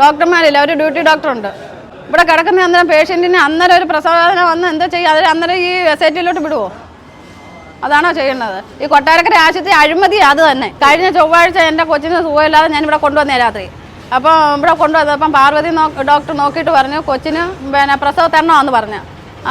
ഡോക്ടർമാരില്ല ഒരു ഡ്യൂട്ടി ഡോക്ടറുണ്ട്. ഇവിടെ കിടക്കുന്ന അന്നേരം പേഷ്യന്റിന് അന്നേരം ഒരു പ്രസവവേദന വന്ന് എന്താ ചെയ്യുക? അതിൽ അന്നേരം ഈ ടിയിലോട്ട് വിടുവോ? അതാണോ ചെയ്യേണ്ടത്. ഈ കൊട്ടാരക്കര ആശുപത്രി അഴിമതി അത് തന്നെ. കഴിഞ്ഞ ചൊവ്വാഴ്ച എന്റെ കൊച്ചിന് സുഖമില്ലാതെ ഞാൻ ഇവിടെ കൊണ്ടുവന്നേ രാത്രി. അപ്പോൾ ഇവിടെ കൊണ്ടുവന്നത് അപ്പം പാർവതി ഡോക്ടർ നോക്കിയിട്ട് പറഞ്ഞു കൊച്ചിന് പിന്നെ പ്രസവ തരണമെന്ന് പറഞ്ഞു.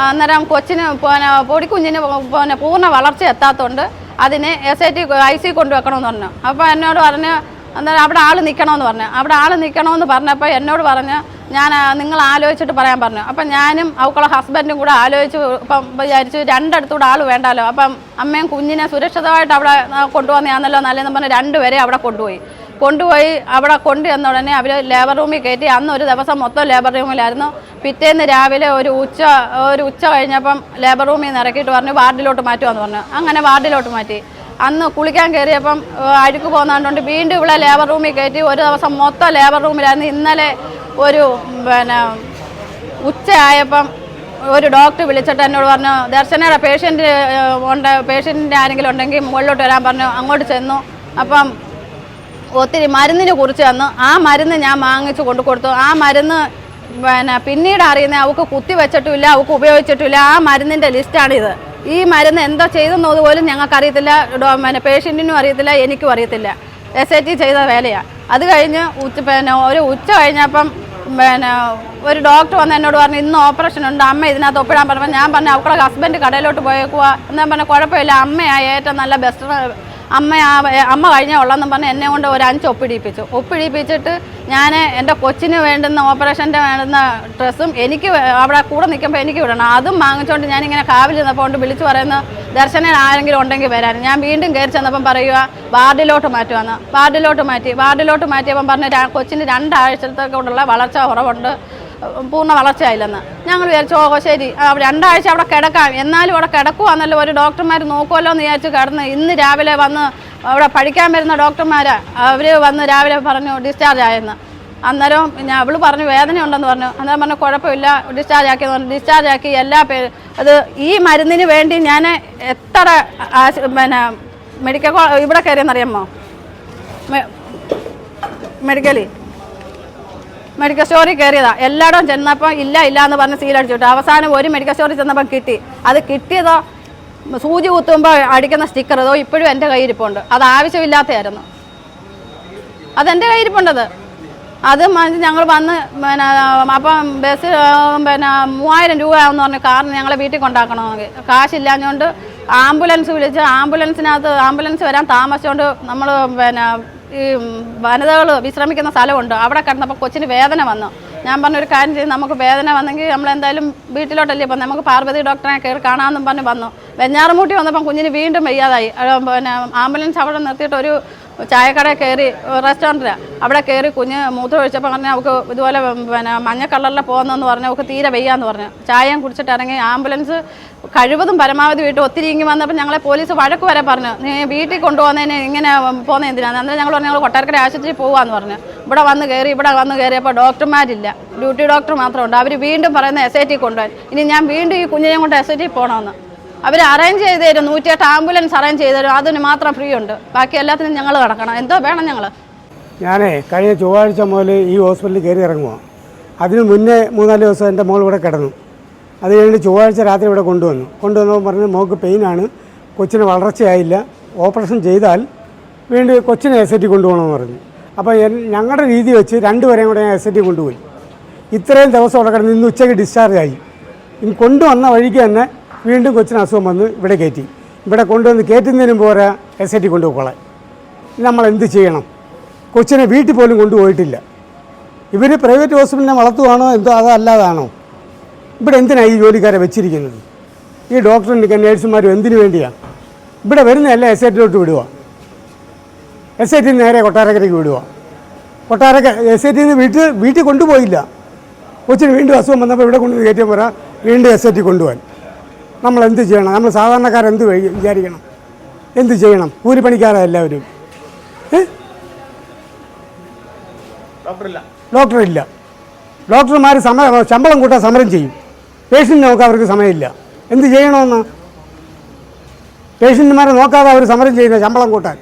അന്നേരം കൊച്ചിന് പിന്നെ പൊടിക്കുഞ്ഞിന് പിന്നെ പൂർണ വളർച്ച എത്താത്തതുകൊണ്ട് അതിനെ S I T I C കൊണ്ടുവെക്കണമെന്ന് പറഞ്ഞു. അപ്പോൾ എന്നോട് പറഞ്ഞ് അന്നേരം അവിടെ ആൾ നിൽക്കണമെന്ന് പറഞ്ഞു. അവിടെ ആൾ നിൽക്കണമെന്ന് പറഞ്ഞപ്പോൾ എന്നോട് പറഞ്ഞ് ഞാൻ നിങ്ങൾ ആലോചിച്ചിട്ട് പറയാൻ പറഞ്ഞു. അപ്പം ഞാനും അവക്കുള്ള ഹസ്ബൻഡും കൂടെ ആലോചിച്ച് ഇപ്പം വിചാരിച്ചു രണ്ടിടത്തൂടെ ആൾ വേണ്ടല്ലോ അപ്പം അമ്മയും കുഞ്ഞിനെ സുരക്ഷിതമായിട്ട് അവിടെ കൊണ്ടുവന്നാന്നല്ലോ നല്ലതെന്ന് പറഞ്ഞ് രണ്ടുപേരെ അവിടെ കൊണ്ടുപോയി. കൊണ്ടുപോയി അവിടെ കൊണ്ടുവന്ന ഉടനെ അവർ ലേബർ റൂമിൽ കയറ്റി. അന്ന് ഒരു ദിവസം മൊത്തം ലേബർ റൂമിലായിരുന്നു പിറ്റേന്ന് രാവിലെ ഒരു ഉച്ച ഒരു ഉച്ച കഴിഞ്ഞപ്പം ലേബർ റൂമിൽ നിന്ന് ഇറക്കിയിട്ട് പറഞ്ഞു വാർഡിലോട്ട് മാറ്റുമെന്ന് പറഞ്ഞു. അങ്ങനെ വാർഡിലോട്ട് മാറ്റി. അന്ന് കുളിക്കാൻ കയറിയപ്പം അഴുക്ക് പോകുന്നതുകൊണ്ട് വീണ്ടും ഇവിടെ ലേബർ റൂമിൽ കയറ്റി ഒരു ദിവസം മൊത്തം ലേബർ റൂമിലായിരുന്നു ഇന്നലെ ഒരു പിന്നെ ഉച്ചയായപ്പം ഒരു ഡോക്ടർ വിളിച്ചിട്ട് എന്നോട് പറഞ്ഞു ദർശനയുടെ പേഷ്യന്റ് ഉണ്ട് പേഷ്യന്റിന്റെ ആരെങ്കിലും ഉണ്ടെങ്കിൽ മുകളിലോട്ട് വരാൻ പറഞ്ഞു. അങ്ങോട്ട് ചെന്നു. അപ്പം ഒത്തിരി മരുന്നിനെ കുറിച്ച് തന്നു. ആ മരുന്ന് ഞാൻ വാങ്ങിച്ചു കൊണ്ടു കൊടുത്തു. ആ മരുന്ന് പിന്നെ പിന്നീട് അറിയുന്ന അവൾക്ക് കുത്തി വെച്ചിട്ടുമില്ല അവൾക്ക് ഉപയോഗിച്ചിട്ടില്ല ആ മരുന്നിന്റെ ലിസ്റ്റാണിത് ഈ മരുന്ന് എന്തോ ചെയ്തെന്നത് പോലും ഞങ്ങൾക്കറിയത്തില്ല. പിന്നെ പേഷ്യന്റിനും അറിയത്തില്ല എനിക്കും അറിയത്തില്ല. എസ് ഐ ടി ചെയ്ത വേലയാണ് അത് കഴിഞ്ഞ് ഉച്ച പിന്നെ ഒരു ഉച്ച കഴിഞ്ഞപ്പം പിന്നെ ഒരു ഡോക്ടർ വന്ന് എന്നോട് പറഞ്ഞു ഇന്ന് ഓപ്പറേഷൻ ഉണ്ട്. അമ്മ ഇതിനകത്ത് ഒപ്പിടാൻ പറഞ്ഞപ്പോൾ ഞാൻ പറഞ്ഞു അവരുടെ ഹസ്ബൻഡ് കടയിലോട്ട് പോയേക്കുക എന്നാൽ പറഞ്ഞ കുഴപ്പമില്ല. അമ്മയാണ് ഏറ്റവും നല്ല ബെസ്റ്റ് അമ്മയാ അമ്മ കഴിഞ്ഞാൽ ഉള്ളതെന്ന് പറഞ്ഞ് എന്നെ കൊണ്ട് ഒരു അഞ്ച് ഒപ്പിടിപ്പിച്ചു. ഒപ്പിടിപ്പിച്ചിട്ട് ഞാൻ എന്റെ കൊച്ചിന് വേണ്ടുന്ന ഓപ്പറേഷന്റെ വേണ്ടുന്ന ഡ്രസ്സും എനിക്ക് അവിടെ കൂടെ നിൽക്കുമ്പോൾ എനിക്ക് വിടണം. അതും വാങ്ങിച്ചുകൊണ്ട് ഞാനിങ്ങനെ കാവിൽ നിന്നപ്പോൾ കൊണ്ട് വിളിച്ചു പറയുന്ന ദർശനം ആരെങ്കിലും ഉണ്ടെങ്കിൽ വരാൻ. ഞാൻ വീണ്ടും കയറി ചെന്നപ്പം പറയുക വാർഡിലോട്ട് മാറ്റുമെന്ന് വാർഡിലോട്ട് മാറ്റി വാർഡിലോട്ട് മാറ്റിയപ്പം പറഞ്ഞ കൊച്ചിന് രണ്ടാഴ്ചത്തേക്കൊണ്ടുള്ള വളർച്ച കുറവുണ്ട് പൂർണ വളർച്ചയായില്ലെന്ന്. ഞങ്ങൾ വിചാരിച്ചു ഓ ശരി. രണ്ടാഴ്ച അവിടെ കിടക്കാം. എന്നാലും അവിടെ കിടക്കുവാന്നല്ലോ ഒരു ഡോക്ടർമാർ നോക്കുമല്ലോ എന്ന് വിചാരിച്ച് കിടന്ന് ഇന്ന് രാവിലെ വന്ന് അവിടെ പഠിക്കാൻ വരുന്ന ഡോക്ടർമാരാ. അവർ വന്ന് രാവിലെ പറഞ്ഞു ഡിസ്ചാർജ് ആയെന്ന്. അന്നേരം ഞാൻ അവൾ പറഞ്ഞു വേദന ഉണ്ടെന്ന് പറഞ്ഞു. അന്നേരം പറഞ്ഞു കുഴപ്പമില്ല ഡിസ്ചാർജ് ആക്കിയെന്ന് പറഞ്ഞു ഡിസ്ചാർജ് ആക്കി എല്ലാ പേര് അത് ഈ മരുന്നിന് വേണ്ടി ഞാൻ എത്ര പിന്നെ മെഡിക്കൽ ഇവിടെ കയറിയെന്നറിയാമോ? മെഡിക്കലിൽ മെഡിക്കൽ സ്റ്റോറിൽ കയറിയതാ. എല്ലായിടവും ചെന്നപ്പോൾ ഇല്ല ഇല്ല എന്ന് പറഞ്ഞ് സീലടിച്ചു വിട്ടു. അവസാനം ഒരു മെഡിക്കൽ സ്റ്റോറിൽ ചെന്നപ്പോൾ കിട്ടി. അത് കിട്ടിയതോ സൂചി കുത്തുമ്പോൾ അടിക്കുന്ന സ്റ്റിക്കർ അതോ ഇപ്പോഴും എന്റെ കയ്യിരിപ്പുണ്ട് അത് ആവശ്യമില്ലാത്തതായിരുന്നു. അതെന്റെ കയ്യിരിപ്പുണ്ടത് അത് ഞങ്ങൾ വന്ന് പിന്നെ അപ്പം ബസ് പിന്നെ മൂവായിരം രൂപ ആവുമെന്ന് പറഞ്ഞ് കാറിന് ഞങ്ങളെ വീട്ടിൽ കൊണ്ടാക്കണമെങ്കിൽ കാശില്ലാഞ്ഞുകൊണ്ട് ആംബുലൻസ് വിളിച്ച് ആംബുലൻസിനകത്ത് ആംബുലൻസ് വരാൻ താമസിച്ചുകൊണ്ട് നമ്മൾ പിന്നെ ഈ വനിതകൾ വിശ്രമിക്കുന്ന സ്ഥലമുണ്ട്. അവിടെ കിടന്നപ്പോൾ കൊച്ചിന് വേദന വന്നു. ഞാൻ പറഞ്ഞ ഒരു കാര്യം ചെയ്ത് നമുക്ക് വേദന വന്നെങ്കിൽ നമ്മൾ എന്തായാലും വീട്ടിലോട്ടല്ലേ ഇപ്പം നമുക്ക് പാർവതി ഡോക്ടറെ കയറി കാണാമെന്നും പറഞ്ഞ് വന്നു. വെഞ്ഞാറമൂട്ടി വന്നപ്പം കുഞ്ഞിന് വീണ്ടും വയ്യാതായി. പിന്നെ ആംബുലൻസ് അവിടെ നിർത്തിയിട്ട് ഒരു ചായക്കട കയറി റെസ്റ്റോറന്റിലാണ് അവിടെ കയറി കുഞ്ഞ് മൂത്രമൊഴിച്ചപ്പോൾ പറഞ്ഞാൽ അവൾക്ക് ഇതുപോലെ പിന്നെ മഞ്ഞ പോകുന്നതെന്ന് പറഞ്ഞാൽ പറഞ്ഞു അവൾക്ക് തീരെ വയ്യാന്ന് പറഞ്ഞു. ചായയും കുടിച്ചിട്ട് ഇറങ്ങി ആംബുലൻസ് കഴിവതും പരമാവധി വീട്ടിൽ ഒത്തിരി ഇങ്ങി വന്നപ്പോൾ ഞങ്ങളെ പോലീസ് വഴക്ക് വരെ പറഞ്ഞു. നീ വീട്ടിൽ കൊണ്ടുപോകുന്നതിന് ഇങ്ങനെ പോകുന്ന എന്തിനാണ് അന്നേരം ഞങ്ങൾ പറഞ്ഞു ഞങ്ങൾ കൊട്ടാരക്കര ആശുപത്രി പോകാമെന്ന് പറഞ്ഞു. ഇവിടെ വന്ന് കയറി ഇവിടെ വന്ന് കയറിയപ്പോൾ ഡോക്ടർമാരില്ല. ഡ്യൂട്ടി ഡോക്ടർ മാത്രമുണ്ട് അവർ വീണ്ടും പറയുന്ന എസ് ഐ ടി കൊണ്ടുപോകാൻ ഇനി ഞാൻ വീണ്ടും ഈ കുഞ്ഞിനെയും കൊണ്ട് എസ് ഐ ടി പോകണമെന്ന് അവർ അറേഞ്ച് ചെയ്ത് തരും. നൂറ്റിയെട്ട് ആംബുലൻസ് അറേഞ്ച് ചെയ്ത് തരും. അതിന് മാത്രം ഫ്രീ ഉണ്ട്. ബാക്കി എല്ലാത്തിനും ഞങ്ങൾ കിടക്കണം. എന്തോ വേണം ഞങ്ങൾ ഞാനേ കഴിഞ്ഞ ചൊവ്വാഴ്ച മുതൽ ഈ ഹോസ്പിറ്റലിൽ കയറി ഇറങ്ങുക അതിന് മുന്നേ മൂന്നാൽ ദിവസം എന്റെ മോൾ ഇവിടെ കിടന്നു. അത് കഴിഞ്ഞ് ചൊവ്വാഴ്ച രാത്രി ഇവിടെ കൊണ്ടുവന്നു. കൊണ്ടുവന്നപ്പോൾ പറഞ്ഞ് മോൾക്ക് പെയിനാണ് കൊച്ചിന് വളർച്ചയായില്ല. ഓപ്പറേഷൻ ചെയ്താൽ വീണ്ടും കൊച്ചിനെ ടി കൊണ്ടുപോകണമെന്ന് പറഞ്ഞു. അപ്പോൾ ഞങ്ങളുടെ രീതി വെച്ച് രണ്ടുപേരെയും കൂടെ ഞാൻ എസ് ഐ ടി കൊണ്ടുപോയി. ഇത്രയും ദിവസം അവിടെ കിടന്ന് ഇന്ന് ഉച്ചയ്ക്ക് ഡിസ്ചാർജ് ആയി. ഇനി കൊണ്ടുവന്ന വഴിക്ക് തന്നെ വീണ്ടും കൊച്ചിന് അസുഖം വന്ന് ഇവിടെ കയറ്റി. ഇവിടെ കൊണ്ടുവന്ന് കയറ്റുന്നതിനും പോരാ എസ് ഐ ടി കൊണ്ടുപോകളെ നമ്മൾ എന്ത് ചെയ്യണം? കൊച്ചിനെ വീട്ടിൽ പോലും കൊണ്ടുപോയിട്ടില്ല. ഇവർ പ്രൈവറ്റ് ഹോസ്പിറ്റലിനെ വളർത്തുവാണോ എന്തോ അതോ അല്ലാതാണോ? ഇവിടെ എന്തിനാണ് ഈ ജോലിക്കാരെ വെച്ചിരിക്കുന്നത്? ഈ ഡോക്ടറും നേഴ്സുമാരും എന്തിനു വേണ്ടിയാണ് ഇവിടെ വരുന്നതല്ല എസ് ഐ ടിയിലോട്ട് വിടുക എസ് ഐ ടി നേരെ കൊട്ടാരക്കരയ്ക്ക് വിടുക കൊട്ടാരക്ക എസ് ഐ ടിന്ന് വീട്ടിൽ വീട്ടിൽ കൊണ്ടുപോയില്ല. കൊച്ചിന് വീണ്ടും അസുഖം വന്നപ്പോൾ ഇവിടെ കൊണ്ടുവന്ന് കയറ്റിയാൽ പോരാ വീണ്ടും എസ് ഐ ടി കൊണ്ടുപോകാൻ. നമ്മൾ എന്ത് ചെയ്യണം? നമ്മൾ സാധാരണക്കാരെന്ത് വിചാരിക്കണം? എന്ത് ചെയ്യണം? കൂലിപ്പണിക്കാരാണ് എല്ലാവരും. ഡോക്ടറില്ല. ഡോക്ടർ ഡോക്ടർമാർ സമരം ശമ്പളം കൂട്ടാൻ സമരം ചെയ്യും. പേഷ്യന്റ് നോക്കാൻ അവർക്ക് സമയമില്ല. എന്ത് ചെയ്യണമെന്ന്? പേഷ്യന്റുമാരെ നോക്കാതെ അവർ സമരം ചെയ്യുന്ന ശമ്പളം കൂട്ടാൻ.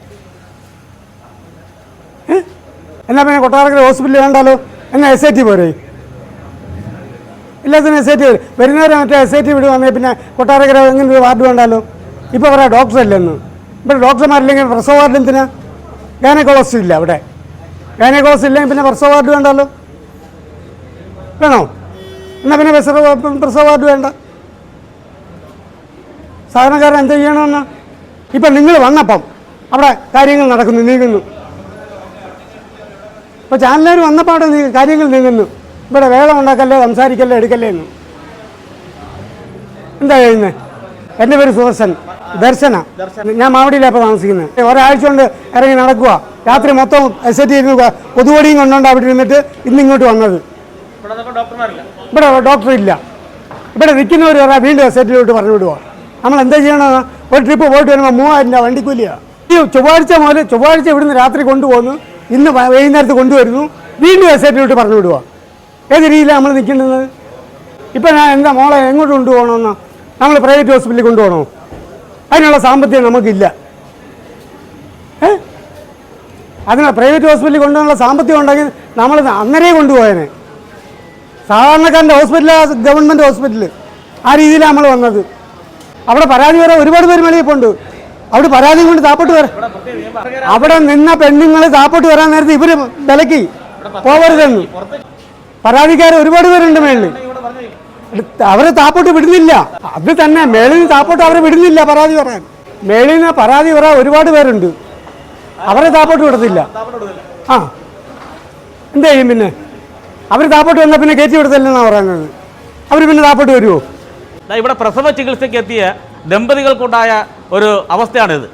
എന്നാൽ എന്നാ പിന്നെ കൊട്ടാരക്കര ഹോസ്പിറ്റലിൽ വേണ്ടാലോ എന്നാൽ എസ് ഐ ടി പോരെ? ഇല്ലാത്തതിന് എസ് ഐ ടി വരുന്നവരെ മറ്റേ എസ് ഐ ടി പിന്നെ കൊട്ടാരക്കര എങ്ങനെ ഒരു വാർഡ് വേണ്ടല്ലോ ഇപ്പോൾ പറയാം ഡോക്ടർ ഇല്ലെന്ന് ഇവിടെ ഡോക്ടർമാരില്ലെങ്കിൽ പ്രസവ വാർഡ് എന്തിനാ? ഗൈനക്കോളജിസ്റ്റ് ഇല്ല അവിടെ ഗൈനക്കോളജിസ്റ്റ് ഇല്ലെങ്കിൽ പിന്നെ പ്രസവ വാർഡ് വേണ്ടല്ലോ വേണോ? എന്നാൽ പിന്നെ പ്രസവ പ്രസവ വാർഡ് വേണ്ട. സാധാരണക്കാരൻ എന്ത് ചെയ്യണമെന്ന്? ഇപ്പം നിങ്ങൾ വന്നപ്പം അവിടെ കാര്യങ്ങൾ നടക്കുന്നു നീങ്ങുന്നു. ഇപ്പോൾ ചാനലുകാർ വന്നപ്പോൾ അവിടെ കാര്യങ്ങൾ നീങ്ങുന്നു. ഇവിടെ വേളം ഉണ്ടാക്കല്ലേ സംസാരിക്കല്ലേ എടുക്കല്ലേ എന്ന്. എന്താ കഴിയുന്നത് എന്റെ പേര് സുദർശൻ. ദർശന. ഞാൻ മാവടിയിലാണ് ഇപ്പോൾ താമസിക്കുന്നത്. ഒരാഴ്ച കൊണ്ട് ഇറങ്ങി നടക്കുക രാത്രി മൊത്തം എസ് ചെയ്ത് പൊതുവടിയും കൊണ്ടുകൊണ്ട് അവിടെ ഇരുന്നിട്ട് ഇന്ന് ഇങ്ങോട്ട് വന്നത്. ഇവിടെ ഡോക്ടർ ഇല്ല. ഇവിടെ നിൽക്കുന്നവർ പറയാം വീണ്ടും എസ് ഐ പറഞ്ഞു വിടുക നമ്മൾ എന്താ ചെയ്യണമെന്ന് ഒരു ട്രിപ്പ് പോയിട്ട് വരുമ്പോൾ മൂവായിരം രൂപ വണ്ടിക്കൂലിയാണ് ഈ ചൊവ്വാഴ്ച മുതൽ ചൊവ്വാഴ്ച ഇവിടുന്ന് രാത്രി കൊണ്ടുപോകുന്നു ഇന്ന് വൈകുന്നേരത്ത് കൊണ്ടുവരുന്നു വീണ്ടും എസ് ഐ പറഞ്ഞു വിടുക ഏത് രീതിയിലാണ് നമ്മൾ നിൽക്കുന്നത്? ഇപ്പം ഞാൻ എന്താ മോളെ എങ്ങോട്ട് കൊണ്ടുപോകണമെന്ന്? നമ്മൾ പ്രൈവറ്റ് ഹോസ്പിറ്റലിൽ കൊണ്ടുപോകണോ? അതിനുള്ള സാമ്പത്തികം നമുക്കില്ല. ഏ? അതിന് പ്രൈവറ്റ് ഹോസ്പിറ്റലിൽ കൊണ്ടുപോകാനുള്ള സാമ്പത്തികം ഉണ്ടെങ്കിൽ നമ്മൾ അന്നേരേ കൊണ്ടുപോയേനെ. സാധാരണക്കാരന്റെ ഹോസ്പിറ്റലാണ് ഗവൺമെന്റ് ഹോസ്പിറ്റൽ ആ രീതിയിലാണ് നമ്മൾ വന്നത്. അവിടെ പരാതി വരാൻ ഒരുപാട് പേര് മെളിയപ്പുണ്ട് അവിടെ പരാതി കൊണ്ട് താപ്പോട്ട് വരാം അവിടെ നിന്ന പെണ്ണുങ്ങൾ താപ്പോട്ട് വരാൻ നേരത്തെ ഇവർ വിലക്കി. പോവരുതെന്ന്. പരാതിക്കാർ ഒരുപാട് പേരുണ്ട് മേളിൽ അവരെ താപ്പോട്ട് വിടുന്നില്ല. അത് തന്നെ മേളിൽ നിന്ന് താപ്പോട്ട് അവരെ വിടുന്നില്ല പരാതി പറയാൻ. മേളിൽ നിന്ന് പരാതി പറയാൻ ഒരുപാട് പേരുണ്ട്. അവരെ താപ്പോട്ട് വിടത്തില്ല. ആ. എന്ത് ചെയ്യും പിന്നെ? അവർ താപ്പോട്ട് വന്നാൽ പിന്നെ കയറ്റി വിടത്തില്ലെന്നാണ് പറയുന്നത്. അവർ പിന്നെ താപ്പോട്ട് വരുമോ ഇവിടെ പ്രസവ ചികിത്സയ്ക്ക് എത്തിയ ദമ്പതികൾക്കുണ്ടായ ഒരു അവസ്ഥയാണിത്.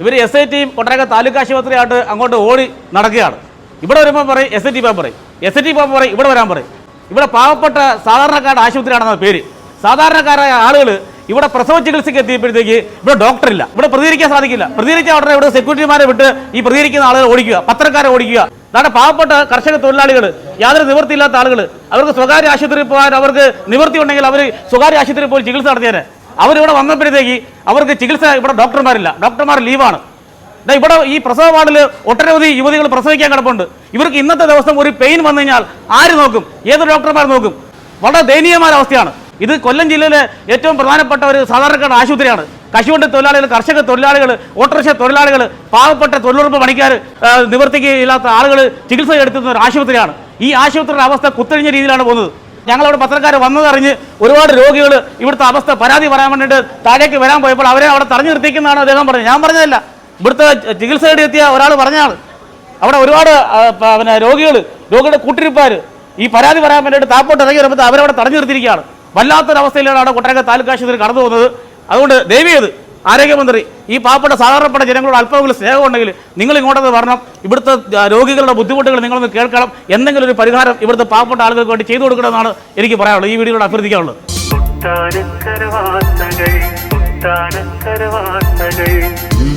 ഇവർ എസ് ഐ ടിയും കൊട്ടാരക്ക താലൂക്ക് ആശുപത്രിയായിട്ട് അങ്ങോട്ട് ഓടി നടക്കുകയാണ്. ഇവിടെ വരുമ്പോൾ പറയും എസ് ഐ ടി പറയും. എസ് എൻ ടി പോകാൻ പറയും ഇവിടെ വരാൻ പറയും. ഇവിടെ പാവപ്പെട്ട സാധാരണക്കാരുടെ ആശുപത്രിയാണെന്ന പേര്. സാധാരണക്കാരായ ആളുകൾ ഇവിടെ പ്രസവ ചികിത്സയ്ക്ക് എത്തിയപ്പോഴത്തേക്ക് ഇവിടെ ഡോക്ടർ ഇല്ല. ഇവിടെ പ്രതികരിക്കാൻ സാധിക്കില്ല. പ്രതികരിച്ച ഉടനെ ഇവിടെ സെക്യൂരിറ്റിമാരെ വിട്ട് ഈ പ്രതികരിക്കുന്ന ആളുകൾ ഓടിക്കുക പത്രക്കാരെ ഓടിക്കുക. നാടെ പാവപ്പെട്ട കർഷക തൊഴിലാളികൾ യാതൊരു നിവൃത്തിയില്ലാത്ത ആളുകൾ അവർക്ക് സ്വകാര്യ ആശുപത്രിയിൽ പോകാൻ അവർക്ക് നിവൃത്തി ഉണ്ടെങ്കിൽ അവർ സ്വകാര്യ ആശുപത്രിയിൽ പോയി ചികിത്സ നടത്തിയേനെ. അവരിവിടെ വന്നപ്പോഴത്തേക്ക് അവർക്ക് ചികിത്സ ഇവിടെ ഡോക്ടർമാരില്ല ഡോക്ടർമാർ ലീവാണ് ഇവിടെ ഈ പ്രസവ വാർഡിൽ ഒട്ടനവധി യുവതികൾ പ്രസവിക്കാൻ കിടപ്പുണ്ട്. ഇവർക്ക് ഇന്നത്തെ ദിവസം ഒരു പെയിൻ വന്നു കഴിഞ്ഞാൽ ആര് നോക്കും? ഏത് ഡോക്ടർമാർ നോക്കും? വളരെ ദയനീയമായ അവസ്ഥയാണ്. ഇത് കൊല്ലം ജില്ലയിലെ ഏറ്റവും പ്രധാനപ്പെട്ട ഒരു സാധാരണക്കാരുടെ ആശുപത്രിയാണ്. കശുവണ്ടി തൊഴിലാളികൾ കർഷക തൊഴിലാളികൾ ഓട്ടോറിക്ഷ തൊഴിലാളികൾ പാവപ്പെട്ട തൊഴിലുറപ്പ് പണിക്കാർ നിവർത്തിക്കില്ലാത്ത നിവർത്തിക്ക് ആളുകൾ ചികിത്സ എടുത്തുന്ന ഒരു ആശുപത്രിയാണ്. ഈ ആശുപത്രിയുടെ അവസ്ഥ കുത്തഴിഞ്ഞ രീതിയിലാണ് പോകുന്നത്. ഞങ്ങളവിടെ പത്രക്കാർ വന്നതറിഞ്ഞ് ഒരുപാട് രോഗികൾ ഇവിടുത്തെ അവസ്ഥ പരാതി പറയാൻ വേണ്ടിയിട്ട് താഴേക്ക് വരാൻ പോയപ്പോൾ അവരെ അവിടെ തടഞ്ഞു നിർത്തിക്കുന്നതാണ് അദ്ദേഹം പറഞ്ഞത്. ഞാൻ പറഞ്ഞതല്ല. ഇവിടുത്തെ ചികിത്സ തേടി എത്തിയ ഒരാൾ പറഞ്ഞാണ് അവിടെ ഒരുപാട് പിന്നെ രോഗികൾ രോഗിയുടെ കൂട്ടിരിപ്പാർ ഈ പരാതി പറയാൻ വേണ്ടിയിട്ട് താപ്പോട്ട് ഇറങ്ങി വരുമ്പോൾ അവരവിടെ തടഞ്ഞു നിർത്തിയിരിക്കുകയാണ്. വല്ലാത്തൊരവസ്ഥയിലാണ് അവിടെ കൊട്ടരക്ക താലൂക്ക് ആശുപത്രി കടന്നു പോകുന്നത്. അതുകൊണ്ട് ദേവിയത് ആരോഗ്യമന്ത്രി ഈ പാവപ്പെട്ട സാധാരണപ്പെട്ട ജനങ്ങളോട് അല്പമെങ്കിലും സ്നേഹം ഉണ്ടെങ്കിൽ നിങ്ങൾ ഇങ്ങോട്ടത് വരണം. ഇവിടുത്തെ രോഗികളുടെ ബുദ്ധിമുട്ടുകൾ നിങ്ങളൊന്ന് കേൾക്കണം. എന്തെങ്കിലും ഒരു പരിഹാരം ഇവിടുത്തെ പാവപ്പെട്ട ആളുകൾക്ക് വേണ്ടി ചെയ്തു കൊടുക്കണമെന്നാണ് എനിക്ക് പറയാനുള്ളത്. ഈ വീഡിയോയോട് അഭ്യർത്ഥിക്കാനുള്ളത് വാർത്തകൾ.